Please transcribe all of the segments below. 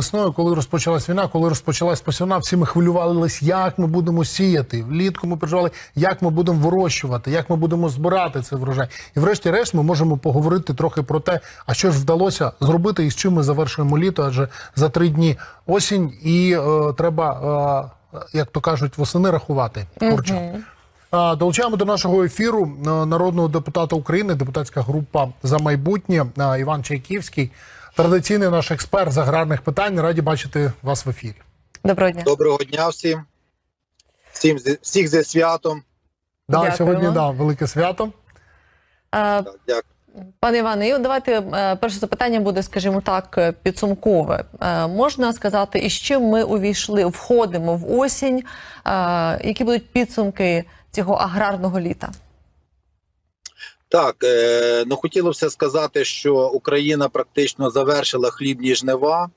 весною, коли розпочалась війна, коли розпочалась посівна, всі ми хвилювалися, як ми будемо сіяти. Влітку ми переживали, як ми будемо вирощувати, як ми будемо збирати цей врожай. І врешті-решт ми можемо поговорити трохи про те, а що ж вдалося зробити і з чим ми завершуємо літо, адже за три дні осінь, і е, треба, е, як то кажуть, восени рахувати. Курча. Долучаємо до нашого ефіру е, народного депутата України, депутатська група за майбутнє е, Іван Чайківський, традиційний наш експерт з аграрних питань. Раді бачити вас в ефірі. Доброго дня. Доброго дня всім. Всім всіх зі святом. Да, Дякуємо. сьогодні да, велике свято. Так, Дякую. Пане Іване, і давайте е, перше запитання буде, скажімо так, підсумкове. Е, Можна сказати, із чим ми увійшли, входимо в осінь, е, які будуть підсумки цього аграрного літа? Так, е, ну хотілося сказати, що Україна практично завершила хлібні жнива.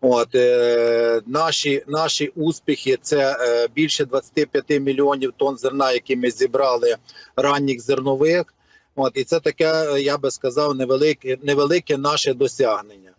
От е, наші наші успіхи це е, більше 25 мільйонів тонн зерна, які ми зібрали ранніх зернових. От і це таке, я би сказав, невелике, невелике наше досягнення.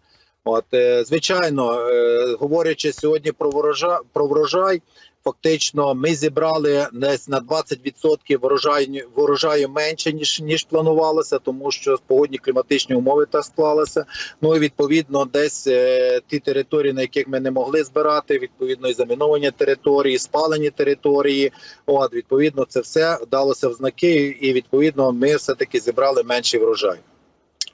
От, е, звичайно, е, говорячи сьогодні про врожай, про врожай, фактично ми зібрали десь на 20% врожаю, врожаю менше ніж ніж планувалося, тому що погодні кліматичні умови так склалися. Ну і відповідно, десь е, ті території, на яких ми не могли збирати, відповідно і заміновані території, спалені території. От відповідно, це все вдалося в знаки, і відповідно ми все таки зібрали менший врожай.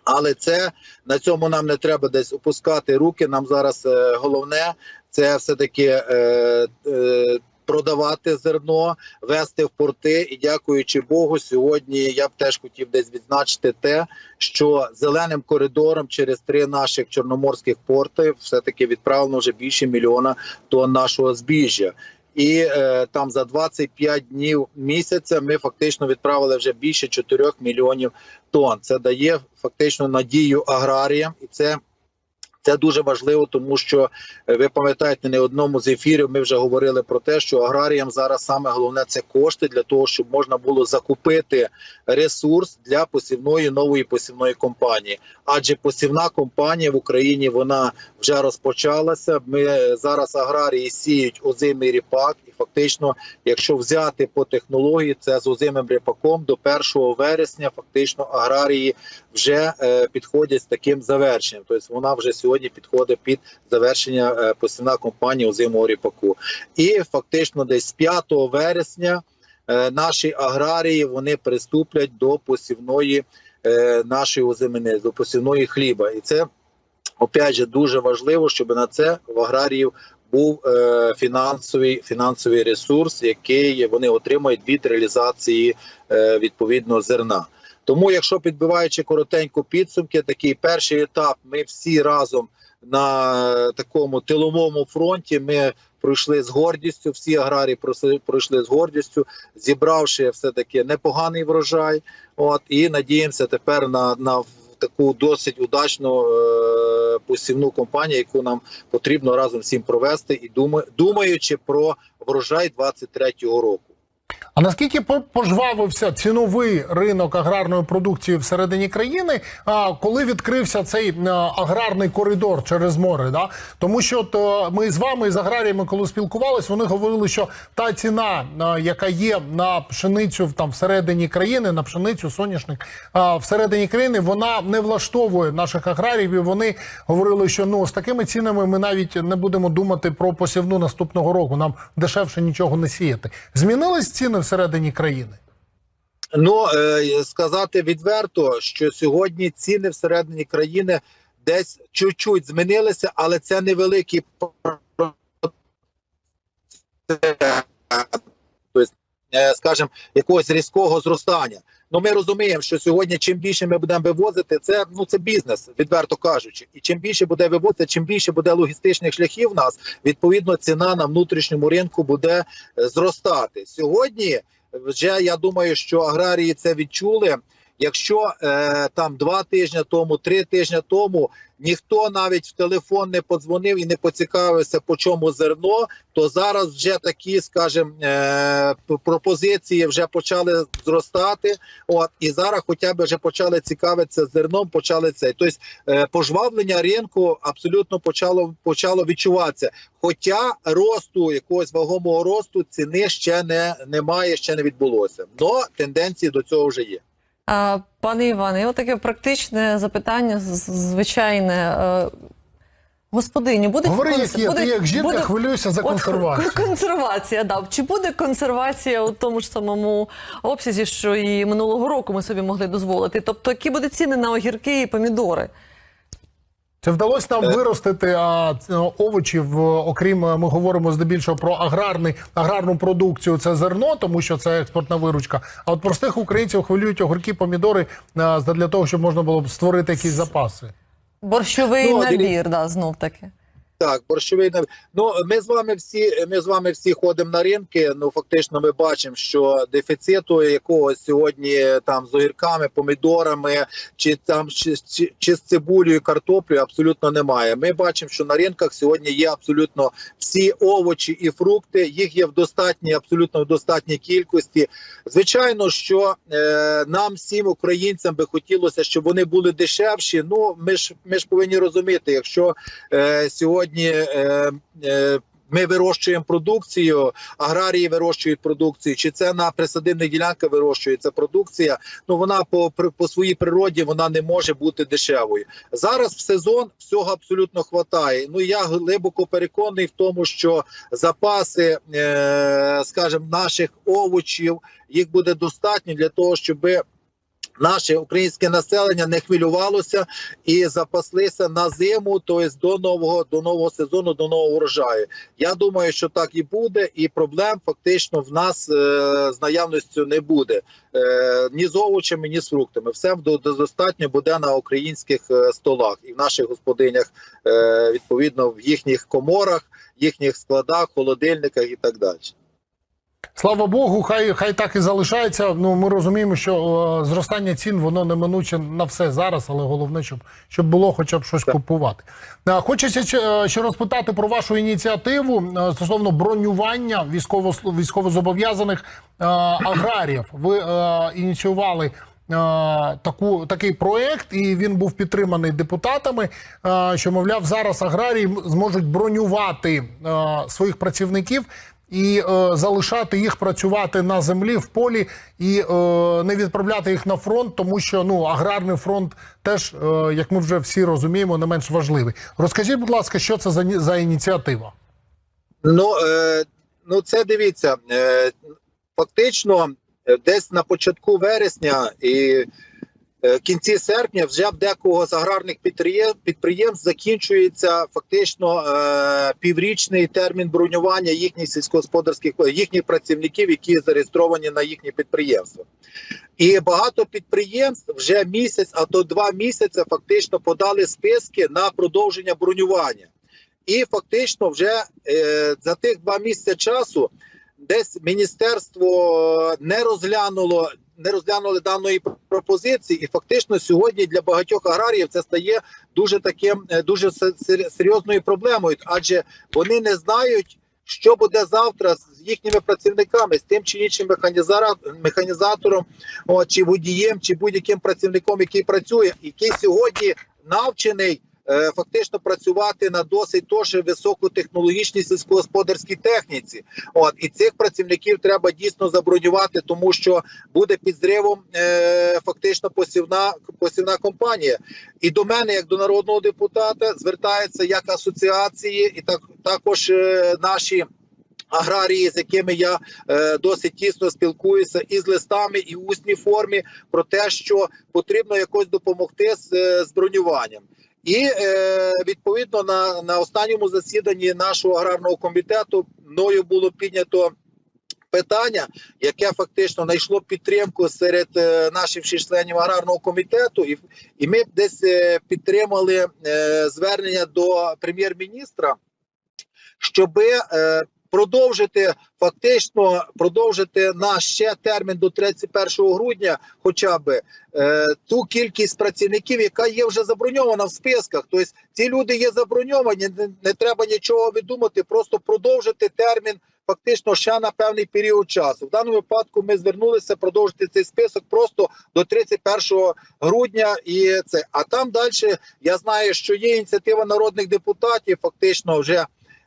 Але це на цьому нам не треба десь опускати руки. Нам зараз е, головне це все таки е, е, продавати зерно, вести в порти. І дякуючи Богу, сьогодні я б теж хотів десь відзначити те, що зеленим коридором через три наших чорноморських порти все таки відправлено вже більше мільйона тонн нашого збіжжя. І е, там за 25 днів місяця ми фактично відправили вже більше 4 мільйонів тонн. Це дає фактично надію аграріям, і це. Це дуже важливо, тому що е, ви пам'ятаєте, не одному з ефірів ми вже говорили про те, що аграріям зараз саме головне це кошти для того, щоб можна було закупити ресурс для посівної нової посівної компанії. Адже посівна компанія в Україні вона вже розпочалася. Ми е, зараз аграрії сіють озимий ріпак, і фактично, якщо взяти по технології, це з озимим ріпаком до 1 вересня, фактично аграрії вже е, підходять з таким завершенням. Тобто вона вже сьогодні підходить під завершення е, посівна компанія озимого ріпаку. І фактично, десь з 5 вересня е, наші аграрії вони приступлять до посівної е, нашої озимини, до посівної хліба. І це опять же дуже важливо, щоб на це в аграріїв був фінансовий фінансовий ресурс, який вони отримають від реалізації е, відповідно зерна. Тому, якщо підбиваючи коротенько підсумки, такий перший етап, ми всі разом на такому тиловому фронті. Ми пройшли з гордістю. Всі аграрії пройшли з гордістю, зібравши все таки непоганий врожай. От і надіємося тепер на, на таку досить удачну е, посівну кампанію, яку нам потрібно разом всім провести, і дума, думаючи про врожай 23-го року. А наскільки по- пожвавився ціновий ринок аграрної продукції всередині країни, коли відкрився цей аграрний коридор через море? Да? Тому що то ми з вами, з аграріями, коли спілкувалися, вони говорили, що та ціна, яка є на пшеницю там всередині країни, на пшеницю, соняшник всередині країни, вона не влаштовує наших аграріїв. І вони говорили, що ну з такими цінами ми навіть не будемо думати про посівну наступного року. Нам дешевше нічого не сіяти. Змінились ціни всередині країни? Ну е, сказати відверто, що сьогодні ціни всередині країни десь чуть-чуть змінилися, але це невеликий про- тобто, е, скажімо, якогось різкого зростання. Ну ми розуміємо, що сьогодні чим більше ми будемо вивозити, це ну це бізнес, відверто кажучи. І чим більше буде вивозити, чим більше буде логістичних шляхів в нас, відповідно, ціна на внутрішньому ринку буде е, зростати. Сьогодні вже я думаю, що аграрії це відчули. Якщо е, там два тижні тому, три тижні тому ніхто навіть в телефон не подзвонив і не поцікавився, по чому зерно, то зараз вже такі, скажімо, е, пропозиції вже почали зростати. От і зараз, хоча б вже почали цікавитися зерном, почали це. Тобто е, пожвавлення ринку абсолютно почало почало відчуватися. Хоча росту якогось вагомого росту ціни ще не немає, ще не відбулося. Но тенденції до цього вже є. Пане Іване, і от таке практичне запитання, звичайне. Господиню, Господині, буде Говори, конс- як є, буде- ти як жінка буде- хвилююся за консервацію. От, Консервація, да. Чи буде консервація у тому ж самому обсязі, що і минулого року ми собі могли дозволити? Тобто, які будуть ціни на огірки і помідори? Чи вдалося нам Е. виростити а, овочів, е, окрім е, ми говоримо здебільшого про аграрний аграрну продукцію, це зерно, тому що це експортна виручка. А от простих українців хвилюють огурки, помідори а, для того, щоб можна було б створити якісь запаси. Борщовий Ну, набір, да, знов таки. Так, борщовий нав- Ну ми з вами всі. Ми з вами всі ходимо на ринки. Ну фактично, ми бачимо, що дефіциту якогось сьогодні там з огірками, помідорами, чи там чи, чи, чи з цибулею, картоплею абсолютно немає. Ми бачимо, що на ринках сьогодні є абсолютно всі овочі і фрукти. Їх є в достатній, абсолютно в достатній кількості. Звичайно, що е, нам всім українцям би хотілося, щоб вони були дешевші. Ну ми ж ми ж повинні розуміти, якщо е, сьогодні е, е, ми вирощуємо продукцію, аграрії вирощують продукцію, чи це на присадибних ділянках вирощується продукція. Ну вона по по своїй природі вона не може бути дешевою. Зараз в сезон всього абсолютно хватає. Ну я глибоко переконаний в тому, що запаси, е, скажімо, наших овочів їх буде достатньо для того, щоби Наше українське населення не хвилювалося і запаслися на зиму, тобто до нового до нового сезону, до нового врожаю. Я думаю, що так і буде, і проблем фактично в нас е, з наявністю не буде е, ні з овочами, ні з фруктами. Все до- до- достатньо буде на українських е, столах і в наших господинях, е, відповідно, в їхніх коморах, їхніх складах, холодильниках і так далі. Слава Богу, хай хай так і залишається. Ну ми розуміємо, що е, зростання цін воно неминуче на все зараз, але головне, щоб, щоб було хоча б щось купувати. Е, Хочеться ще, е, ще розпитати про вашу ініціативу е, стосовно бронювання військово військовозобов'язаних е, аграріїв. Ви е, ініціювали. е, Таку такий проект, і він був підтриманий депутатами. е, Що мовляв, зараз аграрії зможуть бронювати е, своїх працівників і е, залишати їх працювати на землі в полі і е, не відправляти їх на фронт, тому що ну аграрний фронт теж, е, як ми вже всі розуміємо, не менш важливий. Розкажіть, будь ласка, що це за, за ініціатива? Ну, е, ну це дивіться. Е, фактично, е, десь на початку вересня і е, кінці серпня вже в декого з аграрних підприємств, підприємств закінчується фактично е, піврічний термін бронювання їхніх сільськогосподарських їхніх працівників, які зареєстровані на їхні підприємства. І багато підприємств вже місяць, а то два місяці фактично подали списки на продовження бронювання. І фактично, вже е, за тих два місяці часу десь міністерство не розглянуло. Не розглянули даної пропозиції, і фактично сьогодні для багатьох аграріїв це стає дуже таким е, дуже серйозною проблемою, адже вони не знають, що буде завтра з їхніми працівниками, з тим чи іншим механізатором, о, чи водієм, чи будь-яким працівником, який працює, який сьогодні навчений фактично працювати на досить теж високотехнологічній сільськогосподарській техніці. От і цих працівників треба дійсно забронювати, тому що буде під зривом е, фактично посівна посівна компанія. І до мене, як до народного депутата, звертаються як асоціації, і так також е, наші. Аграрії, з якими я е, досить тісно спілкуюся, і з листами, і в усній формі про те, що потрібно якось допомогти з, е, з бронюванням. І е, відповідно на, на останньому засіданні нашого аграрного комітету мною було піднято питання, яке фактично знайшло підтримку серед е, наших членів аграрного комітету, і, і ми десь е, підтримали е, звернення до прем'єр-міністра, щоби е, продовжити фактично продовжити на ще термін до 31 грудня, хоча б е, ту кількість працівників, яка є вже заброньована в списках. Тобто ці люди є заброньовані, не, не треба нічого видумати, просто продовжити термін. Фактично ще на певний період часу. В даному випадку ми звернулися продовжити цей список просто до 31 грудня. І це а там далі я знаю, що є ініціатива народних депутатів. Фактично, вже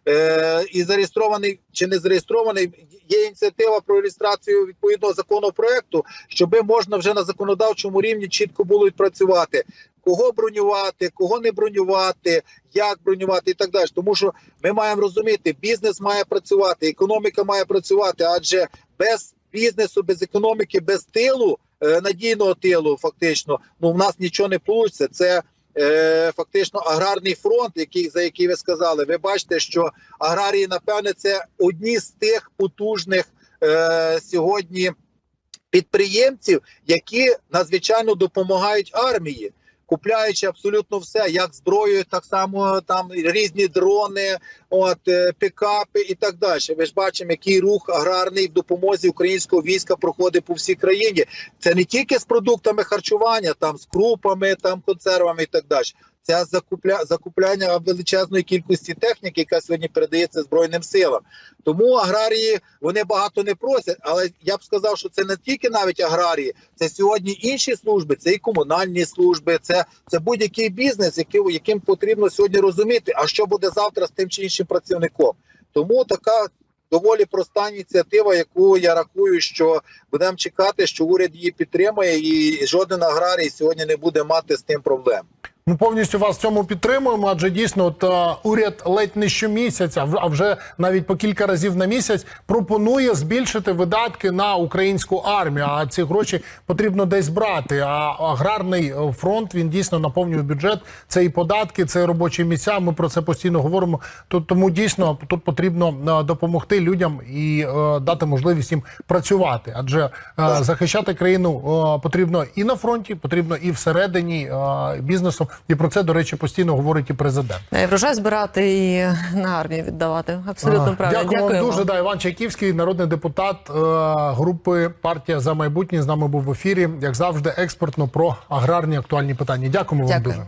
е, і зареєстрований чи не зареєстрований. Є ініціатива про реєстрацію відповідного законопроекту, щоб можна вже на законодавчому рівні чітко було відпрацювати. Кого бронювати, кого не бронювати, як бронювати і так далі. Тому що ми маємо розуміти, бізнес має працювати, економіка має працювати, адже без бізнесу, без економіки, без тилу, е, надійного тилу, фактично, ну в нас нічого не вийде. Це е, фактично аграрний фронт, який за який ви сказали. Ви бачите, що аграрії, напевне, це одні з тих потужних е, сьогодні підприємців, які надзвичайно допомагають армії. Купляючи абсолютно все, як зброю, так само там різні дрони, от е, пікапи і так далі. Ви ж бачимо, який рух аграрний в допомозі українського війська проходить по всій країні. Це не тільки з продуктами харчування, там з крупами, там консервами і так далі. Це закупля закупляння величезної кількості техніки, яка сьогодні передається збройним силам. Тому аграрії вони багато не просять, але я б сказав, що це не тільки навіть аграрії, це сьогодні інші служби, це і комунальні служби, це, це будь-який бізнес, який, яким потрібно сьогодні розуміти, а що буде завтра з тим чи іншим працівником. Тому така доволі проста ініціатива, яку я рахую, що будемо чекати, що уряд її підтримує, і жоден аграрій сьогодні не буде мати з тим проблем. Ми повністю вас в цьому підтримуємо, адже дійсно от, е, уряд ледь не щомісяця, а вже навіть по кілька разів на місяць пропонує збільшити видатки на українську армію. А ці гроші потрібно десь брати. А аграрний е, фронт він дійсно наповнює бюджет. Це і податки, це і робочі місця. Ми про це постійно говоримо. Тут тому дійсно тут потрібно е, допомогти людям і е, дати можливість їм працювати. Адже е, захищати країну е, потрібно і на фронті, потрібно і всередині е, бізнесу. І про це, до речі, постійно говорить і президент. Е, Врожай збирати і на армію віддавати. Абсолютно правильно. Дякую вам Дякуємо. дуже. Да, Іван Чайківський, народний депутат е, групи Партія за майбутнє з нами був в ефірі. Як завжди, експертно про аграрні актуальні питання. Дякуємо вам Дякую. дуже.